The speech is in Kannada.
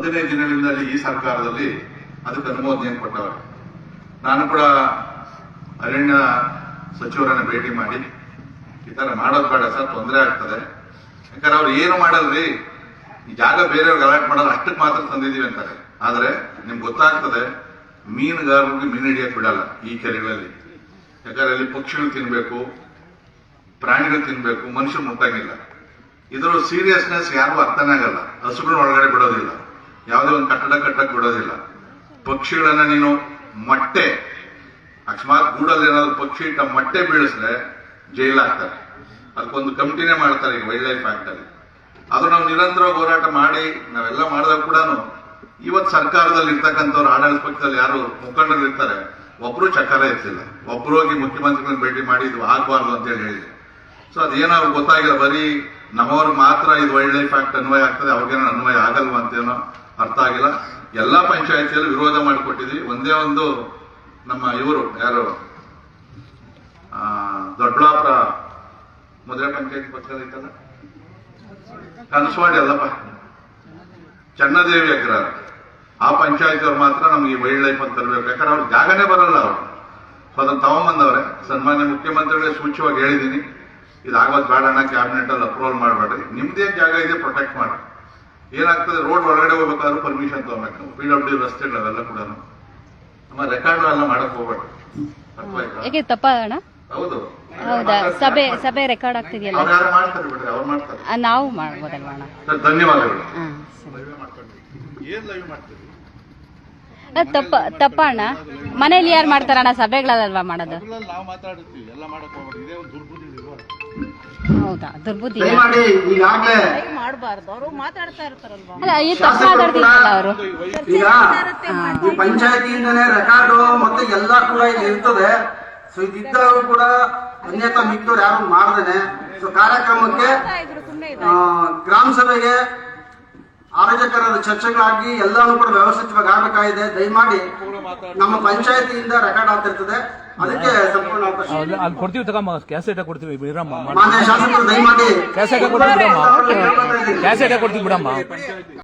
ಹದಿನೈದು ದಿನಗಳಲ್ಲಿ ಈ ಸರ್ಕಾರದಲ್ಲಿ ಅದಕ್ಕೆ ಅನುಮೋದನೆ ಕೊಟ್ಟವರು. ನಾನು ಕೂಡ ಅರಣ್ಯ ಸಚಿವರನ್ನ ಭೇಟಿ ಮಾಡಿ, ಈ ಥರ ಮಾಡೋದು ಬೇಡ ಸರ್, ತೊಂದರೆ ಆಗ್ತದೆ. ಯಾಕಂದ್ರೆ ಅವ್ರು ಏನು ಮಾಡಲ್ರಿ? ಈ ಜಾಗ ಬೇರೆಯವ್ರಿಗೆ ಅಲಾಟ್ ಮಾಡಲ್ಲ ಅಷ್ಟಕ್ಕೆ ಮಾತ್ರ ತಂದಿದ್ದೀವಿ ಅಂತಾರೆ. ಆದರೆ ನಿಮ್ಗೆ ಗೊತ್ತಾಗ್ತದೆ, ಮೀನುಗಾರರಿಗೆ ಮೀನು ಹಿಡಿಯೋಕೆ ಬಿಡಲ್ಲ ಈ ಕೆರೆಗಳಲ್ಲಿ. ಯಾಕಂದ್ರೆ ಅಲ್ಲಿ ಪಕ್ಷಿಗಳು ತಿನ್ಬೇಕು, ಪ್ರಾಣಿಗಳು ತಿನ್ಬೇಕು, ಮನುಷ್ಯರು ಮುಟ್ಟಂಗಿಲ್ಲ ಇದರ ಸೀರಿಯಸ್ನೆಸ್ ಯಾರಿಗೂ ಅರ್ಥನೇ ಆಗಲ್ಲ. ಹಸುಗಳನ್ನ ಒಳಗಡೆ ಬಿಡೋದಿಲ್ಲ. ಯಾವುದೇ ಒಂದು ಕಟ್ಟಡ ಕಟ್ಟಕ್ಕೆ ಬಿಡೋದಿಲ್ಲ. ಪಕ್ಷಿಗಳನ್ನ ನೀನು ಮೊಟ್ಟೆ, ಅಕಸ್ಮಾತ್ ಗೂಡಲ್ಲಿ ಏನಾದ್ರು ಪಕ್ಷಿ ಇಟ್ಟ ಮೊಟ್ಟೆ ಬೀಳಿಸಿದ್ರೆ ಜೈಲ್ ಹಾಕ್ತಾರೆ ಅದಕ್ಕೊಂದು ಕಮಿಟಿನೇ ಮಾಡ್ತಾರೆ ಈಗ ವೈಲ್ಡ್ ಲೈಫ್ ಆಕ್ಟ್ ಅದು ನಾವು ನಿರಂತರ ಹೋರಾಟ ಮಾಡಿ, ನಾವೆಲ್ಲ ಮಾಡಿದಾಗ ಕೂಡ ಇವತ್ತು ಸರ್ಕಾರದಲ್ಲಿ ಇರ್ತಕ್ಕಂಥವ್ರು ಆಡಳಿತ ಪಕ್ಷದಲ್ಲಿ ಯಾರು ಮುಖಂಡರು ಇರ್ತಾರೆ, ಒಬ್ರು ಚಕ್ರ ಇರ್ತಿಲ್ಲ. ಒಬ್ರು ಹೋಗಿ ಮುಖ್ಯಮಂತ್ರಿಗಳನ್ನ ಭೇಟಿ ಮಾಡಿ ಇದು ಆಗಬಾರ್ದು ಅಂತ ಹೇಳಿ ಹೇಳಿದೆ ಸೊ ಅದೇನೋ ಗೊತ್ತಾಗಿಲ್ಲ, ಬರೀ ನಮ್ಮವ್ರಿಗೆ ಮಾತ್ರ ಇದು ವೈಲ್ಡ್ ಲೈಫ್ ಆಕ್ಟ್ ಅನ್ವಯ ಆಗ್ತದೆ ಅವ್ರಿಗೇನೋ ಅನ್ವಯ ಆಗಲ್ವಾ ಅಂತೇನೋ ಅರ್ಥ ಆಗಿಲ್ಲ. ಎಲ್ಲಾ ಪಂಚಾಯತಿಯಲ್ಲೂ ವಿರೋಧ ಮಾಡಿಕೊಟ್ಟಿದ್ವಿ ಒಂದೇ ಒಂದು ನಮ್ಮ ಇವರು, ಯಾರು? ದೊಡ್ಡಬಳ್ಳಾಪುರ ಮದುವೆ ಪಂಚಾಯತ್ ಪಕ್ಕದ ಐತಲ್ಲ ಕನಸವಾಡಿ ಅಲ್ಲಪ್ಪ. ಚನ್ನದೇವಿ ಅಗ್ರ ಆ ಪಂಚಾಯತ್ ಮಾತ್ರ ನಮ್ಗೆ ವೈಲ್ಡ್ ಲೈಫ್ ಅಂತ ತರಬೇಕು. ಯಾಕಂದ್ರೆ ಅವ್ರು ಜಾಗನೇ ಬರಲ್ಲ ಅವರು. ಸೊ ಅದನ್ನ ತಗೊಂಬಂದವ್ರೆ. ಸನ್ಮಾನ್ಯ ಮುಖ್ಯಮಂತ್ರಿಗಳೇ ಸೂಚ್ಯವಾಗಿ ಹೇಳಿದ್ದೀನಿ ಇದಾಗೋದು ಬೇಡ ಅಣ್ಣ ಕ್ಯಾಬಿನೆಟ್ ಅಲ್ಲಿ ಅಪ್ರೂವಲ್ ಮಾಡಬೇಡ್ರಿ. ನಿಮ್ದೇ ಜಾಗ ಇದೆ ಪ್ರೊಟೆಕ್ಟ್ ಮಾಡಿ ಏನಾಗ್ತದೆ ರೋಡ್ ಒಳಗಡೆ ಹೋಗ್ಬೇಕಾದ್ರೂ ಪರ್ಮಿಷನ್ ತಗೋಬೇಕು ನಾವು. ಪಿ ಡಬ್ಲ್ಯೂ ರಸ್ತೆಗಳೆಲ್ಲ ಕೂಡ ನಮ್ಮ ರೆಕಾರ್ಡ್ ಎಲ್ಲ ಮಾಡಕ್ ಹೋಗ್ಬೇಕು ಅರ್ಥವಾಯ್ತಾ ಯಾಕೆ ತಪ್ಪ ಅಣ್ಣ? ಹೌದು. ಹೌದಾ? ಸಭೆ ಸಭೆ ರೆಕಾರ್ಡ್ ಆಗ್ತಿದೆಯಲ್ಲ? ಅವ್ರು ಯಾರು ಮಾಡ್ತಾರೆ ಬಿಡ್ರಿ? ಅವ್ರು ಮಾಡ್ತಾರೆ. ಆ, ನಾವು ಮಾಡ್ಬೋದಲ್ವಾ ಅಣ್ಣ? ಸರ್ ಧನ್ಯವಾದಗಳು. ಏನ್ ಲೈವ್ ತಪ್ಪ ತಪ್ಪ ಅಣ್ಣ. ಮನೇಲಿ ಯಾರು ಮಾಡ್ತಾರಣ್ಣ ಸಭೆಗಳಲ್ವಾ ಮಾಡೋದು? ನಾವು ಮಾತಾಡ್ತೀವಿ ಎಲ್ಲ ಮಾಡಕ್ ಹೋಗ್ಬೇಡಿ. ಇದೇ ಒಂದು ದುರ್ಬುದ್ಧಿ ಹೌದಾ? ದುರ್ಬುದ್ಧಿ ಈಗಾಗಲೇ ಮಾಡಬಾರ್ದು. ಅವರು ಮಾತಾಡ್ತಾ ಇರ್ತಾರಲ್ವಾ? ಅಲ್ಲ ಈ ತಪ್ಪು ಮಾತಾಡ್ತಿದ್ರಲ್ಲ ಅವರು? ಈಗ ಈ ಪಂಚಾಯತಿಯಿಂದನೇ ರೆಕಾರ್ಡು ಮತ್ತೆ ಎಲ್ಲ ಕೂಡ ಇಲ್ಲಿ ಇರ್ತದೆ. ಸೊ ಇದ್ದವರು ಕೂಡ ಅನ್ಯತಾ ಮಿಕ್ಕವ್ರು ಯಾರು ಮಾಡ್ದೇನೆ. ಸೊ ಕಾರ್ಯಕ್ರಮಕ್ಕೆ ಆ, ಗ್ರಾಮ ಸಭೆಗೆ ಆರೋಗ್ಯಕರದ ಚರ್ಚೆಗಳಾಗಿ ಎಲ್ಲಾನು ಕೂಡ ವ್ಯವಸ್ಥಿತವಾಗಿ ಆಗಬೇಕಾಗಿದೆ ದಯಮಾಡಿ ನಮ್ಮ ಪಂಚಾಯತಿಯಿಂದ ರೆಕಾರ್ಡ್ ಆಗ್ತಿರ್ತದೆ ಅದಕ್ಕೆ ಸಂಪೂರ್ಣ ಅವಕಾಶ. ಅಲ್ಲಿ ಕೊಡ್ತೀವಿ ತಗಮ್ಮ ಕ್ಯಾಸೆಟ್ ಕೊಡ್ತೀವಿ ಬಿಡಮ್ಮ ಮಾನ್ಯ ಶಾಸಕರು ದಯಮಾಡಿ ಕ್ಯಾಸೆಟ್ ಕೊಡ್ತೀವಿ ಬಿಡಮ್ಮ ಕ್ಯಾಸೆಟ್ ಕೊಡ್ತೀವಿ ಬಿಡಮ್ಮ